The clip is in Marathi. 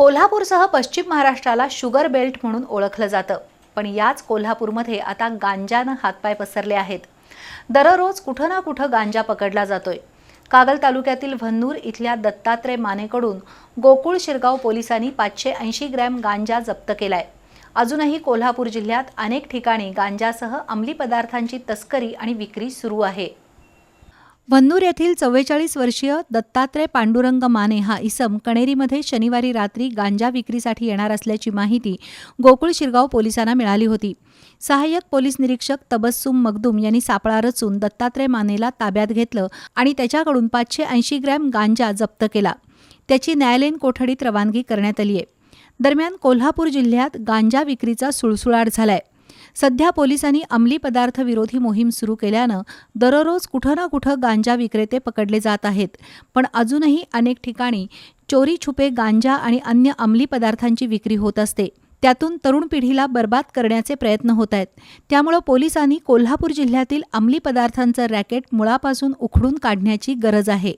कोल्हापूरसह पश्चिम महाराष्ट्राला शुगर बेल्ट म्हणून ओळखलं जातं. पण याच कोल्हापूरमध्ये आता गांजानं हातपाय पसरले आहेत. दररोज कुठं ना कुठं गांजा पकडला जातोय. कागल तालुक्यातील भन्नूर इथल्या दत्तात्रय मानेकडून गोकुळ शिरगाव पोलिसांनी पाचशे ऐंशी ग्रॅम गांजा जप्त केलाय. अजूनही कोल्हापूर जिल्ह्यात अनेक ठिकाणी गांजासह अंमली पदार्थांची तस्करी आणि विक्री सुरू आहे. भन्नूर येथील चव्वेचाळीस वर्षीय दत्तात्रय पांडुरंग माने हा इसम कणेरीमध्ये शनिवारी रात्री गांजा विक्रीसाठी येणार असल्याची माहिती गोकुळ शिरगाव पोलिसांना मिळाली होती. सहाय्यक पोलीस निरीक्षक तबस्सुम मगदूम यांनी सापळा रचून दत्तात्रय मानेला ताब्यात घेतलं आणि त्याच्याकडून पाचशे ऐंशी ग्रॅम गांजा जप्त केला. त्याची न्यायालयीन कोठडीत रवानगी करण्यात आली आहे दरम्यान कोल्हापूर जिल्ह्यात गांजा विक्रीचा सुळसुळाट झालाय. सध्या पोलिसांनी अंमली पदार्थ विरोधी मोहीम सुरू केल्यानं दररोज कुठं ना कुठं गांजा विक्रेते पकडले जात आहेत. पण अजूनही अनेक ठिकाणी चोरी छुपे गांजा आणि अन्य अंमली पदार्थांची विक्री होत असते. त्यातून तरुण पिढीला बर्बाद करण्याचे प्रयत्न होत आहेत. त्यामुळं पोलिसांनी कोल्हापूर जिल्ह्यातील अंमली पदार्थांचं रॅकेट मुळापासून उखडून काढण्याची गरज आहे.